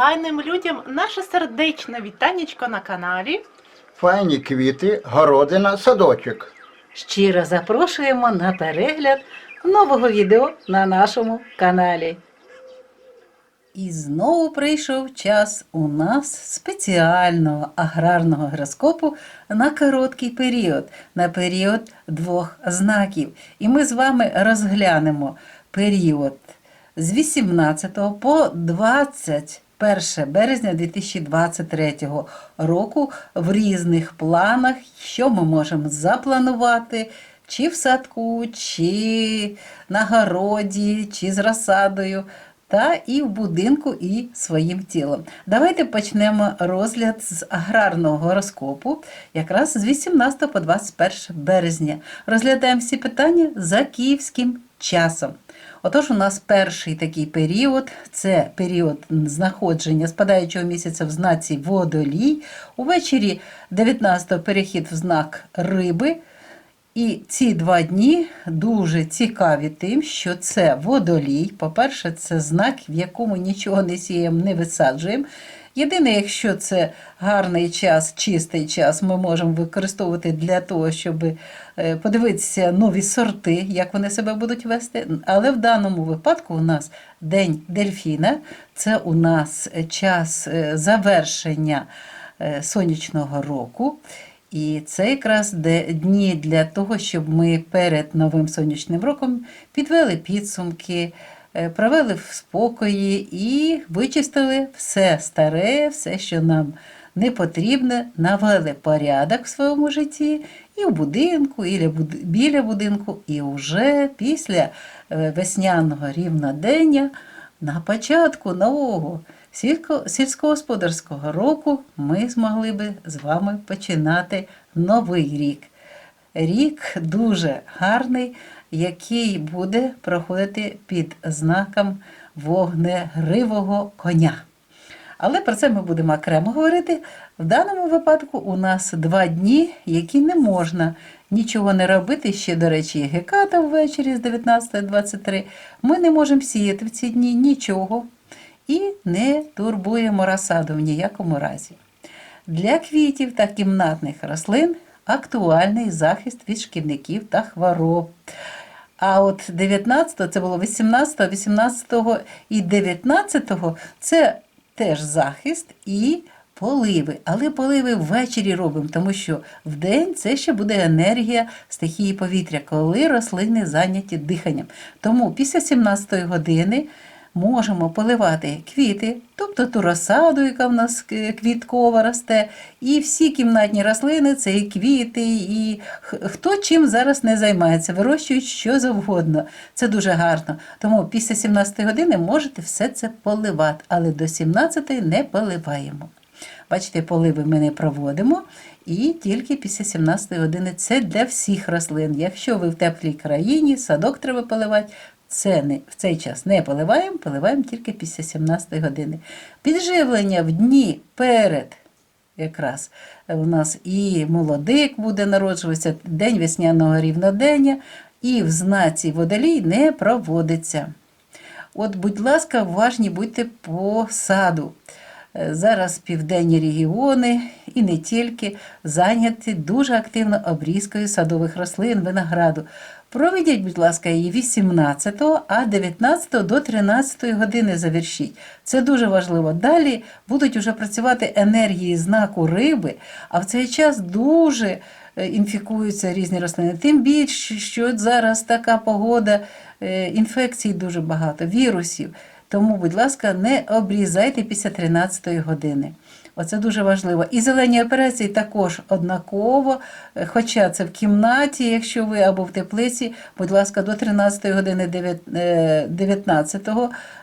файним людям наше сердечне вітанечко на каналі. Файні квіти, городина, садочок. Щиро запрошуємо на перегляд нового відео на нашому каналі. І знову прийшов час у нас спеціального аграрного гороскопу на короткий період, на період двох знаків. І ми з вами розглянемо період з 18 по 21 березня 2023 року в різних планах, що ми можемо запланувати, чи в садку, чи на городі, чи з розсадою, та і в будинку, і своїм тілом. Давайте почнемо розгляд з аграрного гороскопу, якраз з 18 по 21 березня. Розглядаємо всі питання за київським часом. Отож, у нас перший такий період це період знаходження спадаючого місяця в знаці водолій. Увечері 19-го перехід в знак риби. І ці два дні дуже цікаві тим, що це водолій. По-перше, це знак, в якому нічого не сіємо, не висаджуємо. Єдине, якщо це гарний час, чистий час, ми можемо використовувати для того, щоб е, подивитися нові сорти, як вони себе будуть вести. Але в даному випадку у нас День дельфіна, це у нас час е, завершення е, сонячного року. І це якраз дні для того, щоб ми перед новим сонячним роком підвели підсумки, провели в спокої і вичистили все старе, все, що нам не потрібне, навели порядок в своєму житті і в будинку, і біля будинку, і вже після е, весняного рівнодення на початку нового сільськогосподарського року ми змогли би з вами починати новий рік. Рік дуже гарний, який буде проходити під знаком вогнегривого коня. Але про це ми будемо окремо говорити. В даному випадку у нас два дні, які не можна нічого не робити. Ще, до речі, геката ввечері з 19.23. Ми не можемо сіяти в ці дні нічого і не турбуємо розсаду в ніякому разі. Для квітів та кімнатних рослин актуальний захист від шкідників та хвороб. А от 19-го, це було 18-го, 18-го і 19-го це теж захист і поливи. Але поливи ввечері робимо, тому що вдень це ще буде енергія стихії повітря, коли рослини зайняті диханням. Тому після 17-ї години можемо поливати квіти, тобто ту розсаду, яка в нас е, квіткова росте, і всі кімнатні рослини, це і квіти, і хто чим зараз не займається, вирощують що завгодно. Це дуже гарно. Тому після 17 години можете все це поливати, але до 17 не поливаємо. Бачите, поливи ми не проводимо. І тільки після 17 години це для всіх рослин. Якщо ви в теплій країні, садок треба поливати, це не, в цей час не поливаємо, поливаємо тільки після 17 години. Підживлення в дні перед якраз у нас і молодик буде народжуватися, день весняного рівнодення, і в знаці водолій не проводиться. От, будь ласка, уважні будьте по саду. Е, Зараз південні регіони і не тільки зайняті дуже активно обрізкою садових рослин, винограду. Проведіть, будь ласка, її 18, а 19 до 13 години завершіть. Це дуже важливо. Далі будуть вже працювати енергії знаку риби, а в цей час дуже е, інфікуються різні рослини. Тим більше, що зараз така погода, е, інфекцій дуже багато, вірусів. Тому, будь ласка, не обрізайте після 13 години. Оце дуже важливо. І зелені операції також однаково, е, хоча це в кімнаті, якщо ви або в теплиці, будь ласка, до 13 години 9 е, 19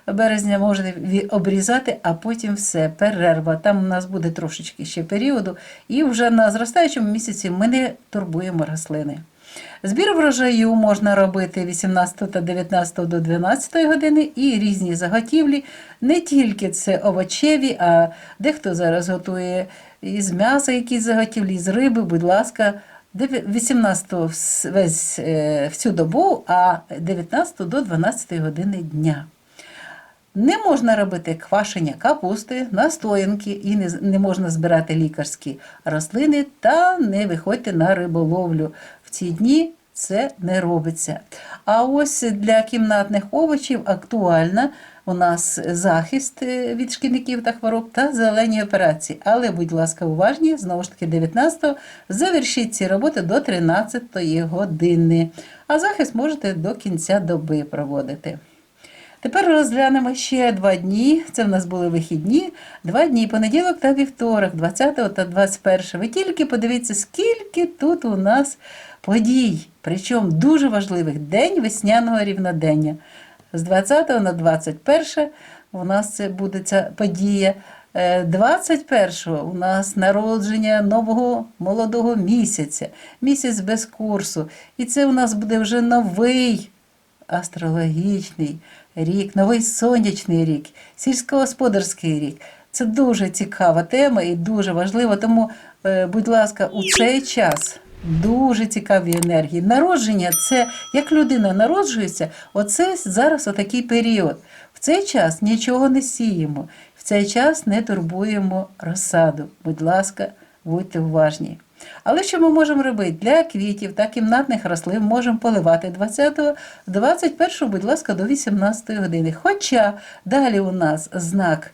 березня можете обрізати, а потім все, перерва. Там у нас буде трошечки ще періоду. І вже на зростаючому місяці ми не турбуємо рослини. Збір врожаю можна робити 18 та 19 до 12 години і різні заготівлі. Не тільки це овочеві, а дехто зараз готує із м'яса якісь заготівлі, з риби, будь ласка, 18 весь е, всю добу, а 19 до 12 години дня. Не можна робити квашення капусти, настоянки і не, не можна збирати лікарські рослини та не виходьте на риболовлю. Ці дні це не робиться. А ось для кімнатних овочів актуальна у нас захист е, від шкідників та хвороб та зелені операції. Але, будь ласка, уважні, знову ж таки, 19-го завершіть ці роботи до 13-ї години. А захист можете до кінця доби проводити. Тепер розглянемо ще два дні. Це в нас були вихідні. Два дні, понеділок та вівторок, 20 та 21. Ви тільки подивіться, скільки тут у нас подій. Причому дуже важливих день весняного рівнодення. З 20 на 21 у нас це буде ця подія. Е, 21-го у нас народження нового молодого місяця, місяць без курсу. І це у нас буде вже новий астрологічний рік, новий сонячний рік, сільськогосподарський рік. Це дуже цікава тема і дуже важливо. Тому, е, будь ласка, у цей час дуже цікаві енергії. Народження це як людина народжується, оце зараз отакий період. В цей час нічого не сіємо, в цей час не турбуємо розсаду. Будь ласка, будьте уважні. Але що ми можемо робити? Для квітів та кімнатних рослин можемо поливати 20-го, 21-го, будь ласка, до 18 години. Хоча далі у нас знак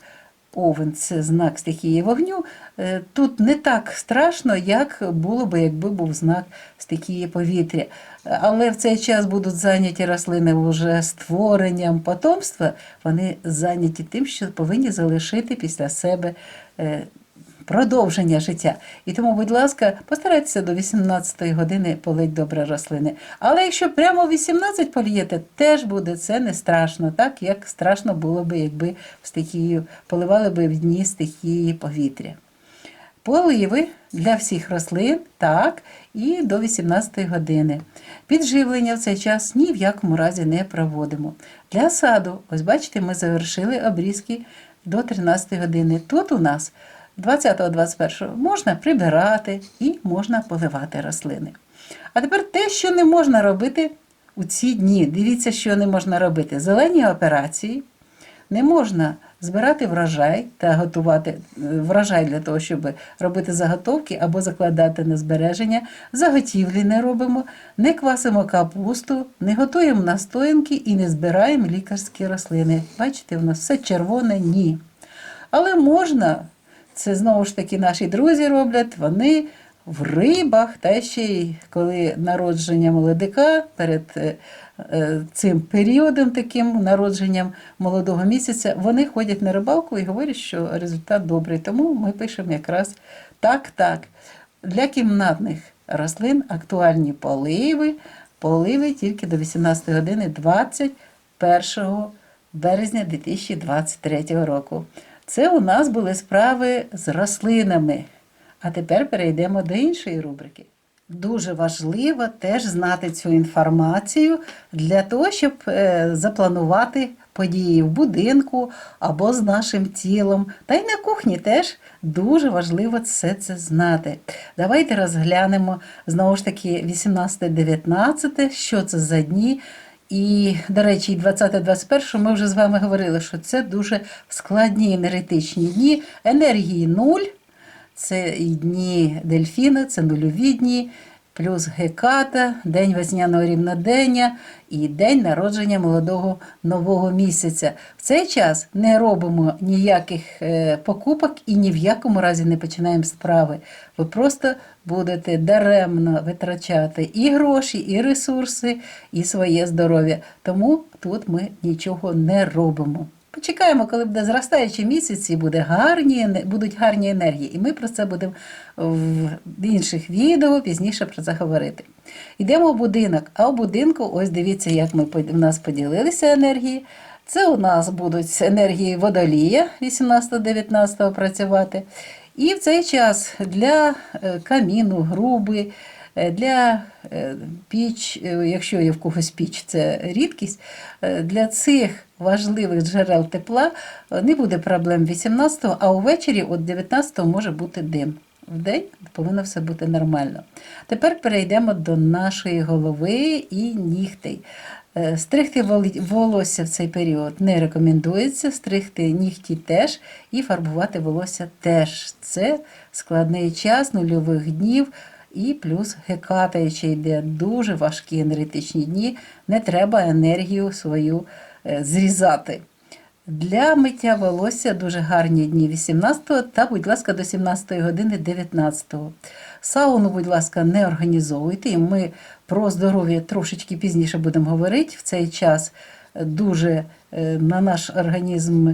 Овен це знак стихії вогню. Е, Тут не так страшно, як було би, якби був знак стихії повітря. Але в цей час будуть зайняті рослини вже створенням потомства. Вони зайняті тим, що повинні залишити після себе е, продовження життя. І тому, будь ласка, постарайтеся до 18-ї години полить добре рослини. Але якщо прямо в 18 полієте, теж буде це не страшно, так як страшно було би, якби в стихію поливали би в дні стихії повітря. Поливи для всіх рослин, так, і до 18 години. Підживлення в цей час ні в якому разі не проводимо. Для саду, ось бачите, ми завершили обрізки до 13 години. Тут у нас 20-21 можна прибирати і можна поливати рослини. А тепер те, що не можна робити у ці дні. Дивіться, що не можна робити. Зелені операції, не можна збирати врожай та готувати е, врожай для того, щоб робити заготовки або закладати на збереження. Заготівлі не робимо, не квасимо капусту, не готуємо настоянки і не збираємо лікарські рослини. Бачите, у нас все червоне ні. Але можна, це знову ж таки наші друзі роблять, вони в рибах, та ще й коли народження молодика перед е, е, цим періодом, таким народженням молодого місяця, вони ходять на рибалку і говорять, що результат добрий. Тому ми пишемо якраз так, так. Для кімнатних рослин актуальні поливи, поливи тільки до 18 години 21 березня 2023 року. Це у нас були справи з рослинами. А тепер перейдемо до іншої рубрики. Дуже важливо теж знати цю інформацію для того, щоб е, запланувати події в будинку або з нашим тілом. Та й на кухні теж дуже важливо все це знати. Давайте розглянемо знову ж таки 18-19, що це за дні. І, до речі, і 20-21 ми вже з вами говорили, що це дуже складні енергетичні дні. Енергії нуль. Це дні дельфіна, це нульові дні, плюс геката, день весняного рівнодення і день народження молодого нового місяця. В цей час не робимо ніяких е, покупок і ні в якому разі не починаємо справи. Ви просто будете даремно витрачати і гроші, і ресурси, і своє здоров'я. Тому тут ми нічого не робимо. Почекаємо, коли буде зростаючий місяць і буде гарні, будуть гарні енергії. І ми про це будемо в інших відео пізніше про це говорити. Йдемо в будинок. А в будинку, ось дивіться, як ми в нас поділилися енергії. Це у нас будуть енергії водолія 18-19 працювати. І в цей час для е, каміну, груби, для е, піч, е, якщо є в когось піч, це рідкість, е, для цих важливих джерел тепла е, не буде проблем 18-го, а увечері от 19-го може бути дим. В день повинно все бути нормально. Тепер перейдемо до нашої голови і нігтей. Е, Стригти волосся в цей період не рекомендується, стригти нігті теж і фарбувати волосся теж. Це складний час нульових днів і плюс геката, ще йде дуже важкі енергетичні дні. Не треба енергію свою е, зрізати. Для миття волосся дуже гарні дні 18 та, будь ласка, до 17 години 19. -го. Сауну, будь ласка, не організовуйте. І Ми про здоров'я трошечки пізніше будемо говорити. В цей час е, дуже е, на наш організм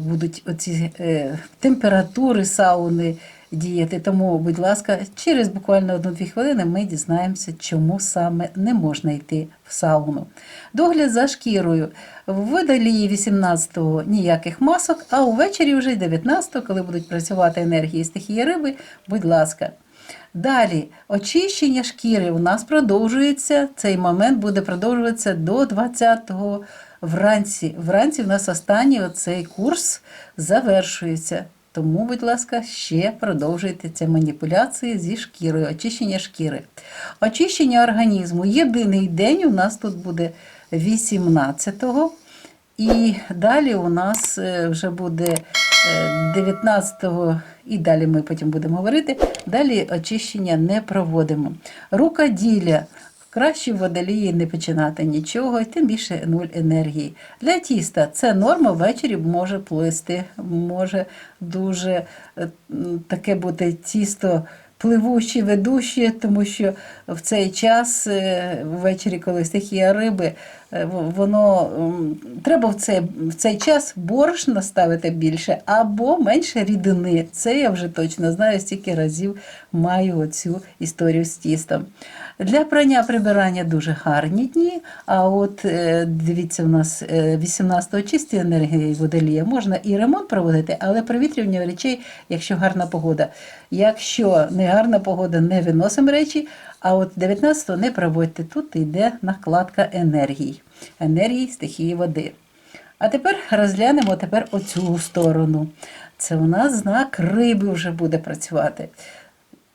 будуть оці температури сауни діяти. Тому, будь ласка, через буквально одну-дві хвилини ми дізнаємося, чому саме не можна йти в сауну. Догляд за шкірою. В водолії 18-го ніяких масок, а увечері вже 19-го, коли будуть працювати енергії стихії риби, будь ласка. Далі, очищення шкіри у нас продовжується. Цей момент буде продовжуватися до 20-го вранці. Вранці в нас останній оцей курс завершується. Тому, будь ласка, ще продовжуйте ці маніпуляції зі шкірою, очищення шкіри. Очищення організму. Єдиний день у нас тут буде 18-го. І далі у нас е, вже буде е, 19-го, і далі ми потім будемо говорити. Далі очищення не проводимо. Рукоділля. Краще в водолії не починати нічого, і тим більше нуль енергії. Для тіста це норма ввечері може плисти, може дуже е, таке бути тісто пливуче, ведуще, тому що в цей час е, ввечері, коли стихія риби, е, воно треба в цей, в цей час борошна ставити більше або менше рідини. Це я вже точно знаю, стільки разів маю оцю історію з тістом. Для прання прибирання дуже гарні дні. А от е, дивіться, у нас е, 18-го чисті енергії водолія можна і ремонт проводити, але провітрювання речей, якщо гарна погода. Якщо не гарна погода, не виносимо речі. А от 19-го не проводьте. Тут йде накладка енергій, енергії стихії води. А тепер розглянемо тепер оцю сторону. Це у нас знак риби вже буде працювати.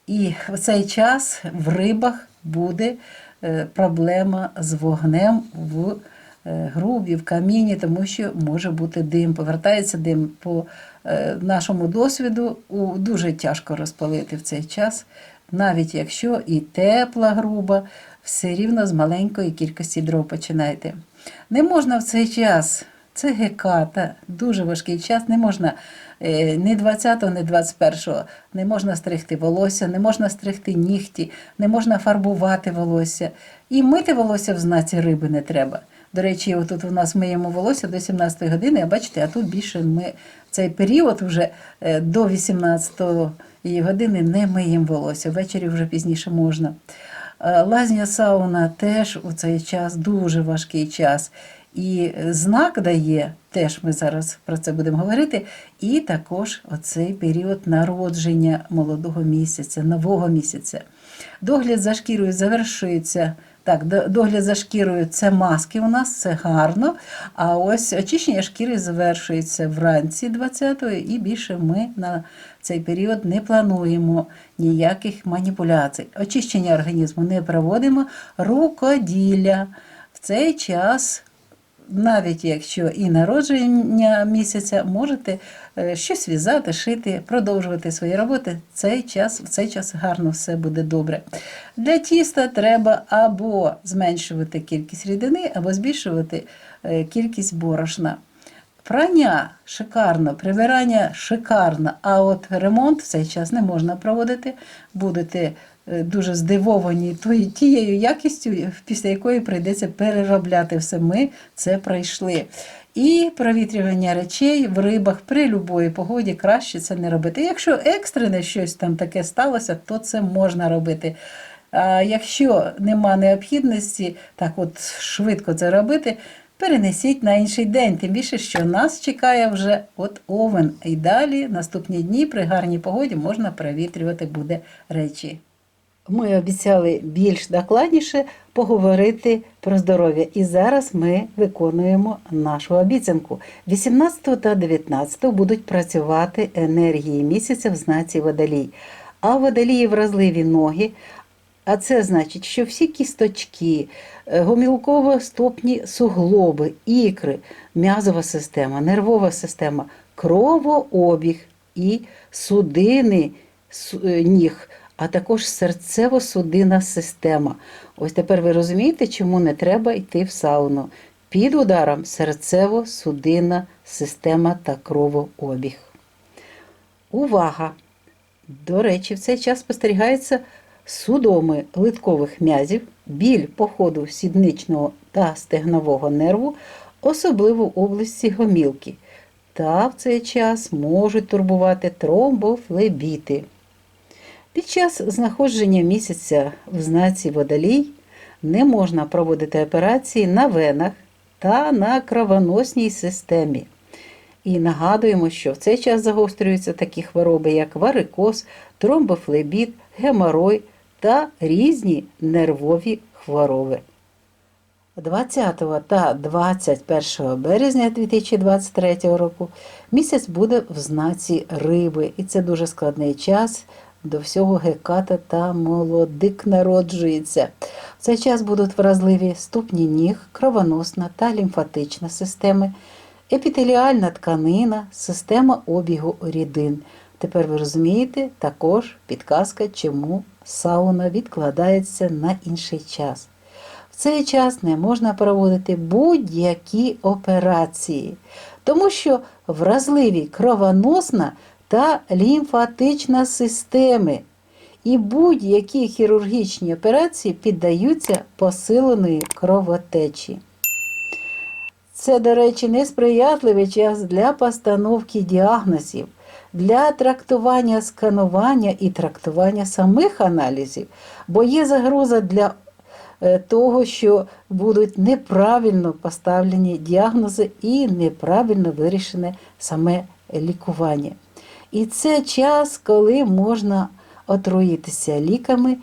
І в цей час в рибах буде е, проблема з вогнем в е, грубі, в каміні, тому що може бути дим. Повертається дим по е, нашому досвіду. Дуже тяжко розпалити в цей час, навіть якщо і тепла груба, все рівно з маленької кількості дров починайте. Не можна в цей час. Це геката, дуже важкий час. Не можна е, ні 20-го, ні 21-го. Не можна стригти волосся, не можна стригти нігті, не можна фарбувати волосся. І мити волосся в знаці риби не треба. До речі, отут у нас миємо волосся до 17 години, а бачите, а тут більше ми цей період вже е, до 18 години не миємо волосся. Ввечері вже пізніше можна. Е, Лазня сауна теж у цей час дуже важкий час. І знак дає, теж ми зараз про це будемо говорити, і також оцей період народження молодого місяця, нового місяця. Догляд за шкірою завершується. Так, догляд за шкірою це маски у нас, це гарно. А ось очищення шкіри завершується вранці 20-го, і більше ми на цей період не плануємо ніяких маніпуляцій. Очищення організму не проводимо, рукоділля. В цей час навіть якщо і народження місяця, можете е, щось в'язати, шити, продовжувати свої роботи. Цей час, в цей час гарно все буде добре. Для тіста треба або зменшувати кількість рідини, або збільшувати е, кількість борошна. Прання шикарно, прибирання шикарно, а от ремонт в цей час не можна проводити. Будете дуже здивовані тією якістю, після якої прийдеться переробляти все. Ми це пройшли. І провітрювання речей в рибах при будь-якій погоді краще це не робити. Якщо екстрене щось там таке сталося, то це можна робити. А якщо нема необхідності так от швидко це робити, перенесіть на інший день. Тим більше, що нас чекає вже от овен. І далі наступні дні при гарній погоді можна провітрювати буде речі. Ми обіцяли більш докладніше поговорити про здоров'я. І зараз ми виконуємо нашу обіцянку. 18 та 19 будуть працювати енергії місяця в знаці водолій. А водолії вразливі ноги, А це значить, що всі кісточки, е, гомілково-стопні суглоби, ікри, м'язова система, нервова система, кровообіг і судини е, ніг, а також серцево-судинна система. Ось тепер ви розумієте, чому не треба йти в сауну. Під ударом серцево-судинна система та кровообіг. Увага! До речі, в цей час спостерігаються судоми литкових м'язів, біль по ходу сідничного та стегнового нерву, особливо в області гомілки. Та в цей час можуть турбувати тромбофлебіти. Під час знаходження місяця в знаці водолій не можна проводити операції на венах та на кровоносній системі. І нагадуємо, що в цей час загострюються такі хвороби, як варикоз, тромбофлебіт, геморой та різні нервові хвороби. 20 та 21 березня 2023 року місяць буде в знаці риби, і це дуже складний час. До всього геката та молодик народжується. В цей час будуть вразливі ступні ніг, кровоносна та лімфатична системи, епітеліальна тканина, система обігу рідин. Тепер ви розумієте також підказка, чому сауна відкладається на інший час. В цей час не можна проводити будь-які операції, тому що вразливі кровоносна та лімфатична системи, і будь-які хірургічні операції піддаються посиленої кровотечі. Це, до речі, несприятливий час для постановки діагнозів, для трактування сканування і трактування самих аналізів, бо є загроза для е, того, що будуть неправильно поставлені діагнози і неправильно вирішене саме лікування. І це час, коли можна отруїтися ліками,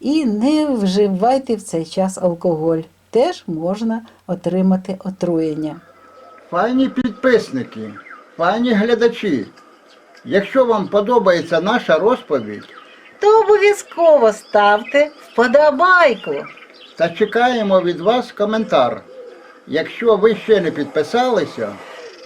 і не вживайте в цей час алкоголь. Теж можна отримати отруєння. Файні підписники, файні глядачі. Якщо вам подобається наша розповідь, То обов'язково ставте вподобайку. та чекаємо від вас коментар. Якщо ви ще не підписалися,